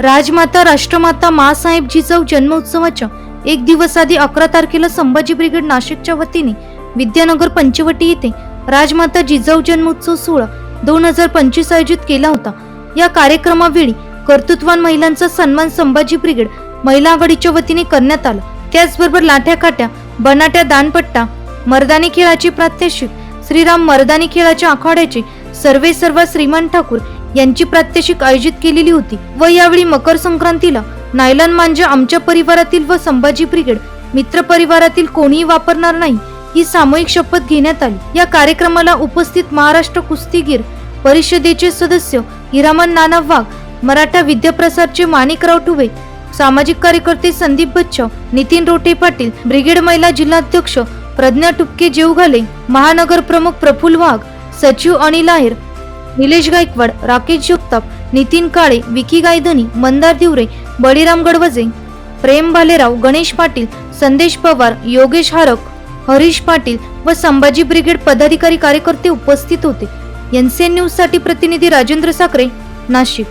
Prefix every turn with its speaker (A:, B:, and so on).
A: राजमाता राष्ट्रमाता मासाहेब जिजाऊ जन्मोत्सवाच्या एक दिवस आधी अकरा तारखेला संभाजी ब्रिगेड नाशिकच्या वतीने विद्यानगर पंचवटी येथे राजमाता जिजाऊ जन्मोत्सव सोहळा दोन हजार पंचवीस आयोजित केला होता. या कार्यक्रमावेळी कर्तृत्वान महिलांचा सन्मान संभाजी ब्रिगेड महिला आघाडीच्या वतीने करण्यात आला. त्याचबरोबर लाठ्या काट्या बनाट्या दानपट्टा मर्दानी खेळाचे प्रात्यक्षिक श्रीराम मर्दानी खेळाच्या आखाड्याचे सर्वे सर्व श्रीमान ठाकूर यांची प्रात्यक्षिक आयोजित केलेली होती व यावेळी मकर संक्रांतीला नायलॉन मांजा आमच्या परिवारातील व संभाजी ब्रिगेड मित्र परिवारातील कोणीही वापरणार नाही ही सामूहिक शपथ घेण्यात आली. या कार्यक्रमाला उपस्थित महाराष्ट्र कुस्तीगीर परिषदेचे सदस्य हिरामन नाना वाघ मराठा विद्याप्रसारचे माणिकराव टुबे सामाजिक कार्यकर्ते संदीप बच्चाव नितीन रोटे पाटील ब्रिगेड महिला जिल्हाध्यक्ष प्रज्ञा टुपके जेवघाले महानगर प्रमुख प्रफुल्ल वाघ सचिव अनिल आहेर निलेश गायकवाड राकेश जगताप नितीन काळे विकी गायधनी मंदार दिवरे बळीराम गडवजे प्रेम भालेराव गणेश पाटील संदेश पवार योगेश हारक हरीश पाटील व संभाजी ब्रिगेड पदाधिकारी कार्यकर्ते उपस्थित होते. एनसीएन न्यूजसाठी प्रतिनिधी राजेंद्र साखरे नाशिक.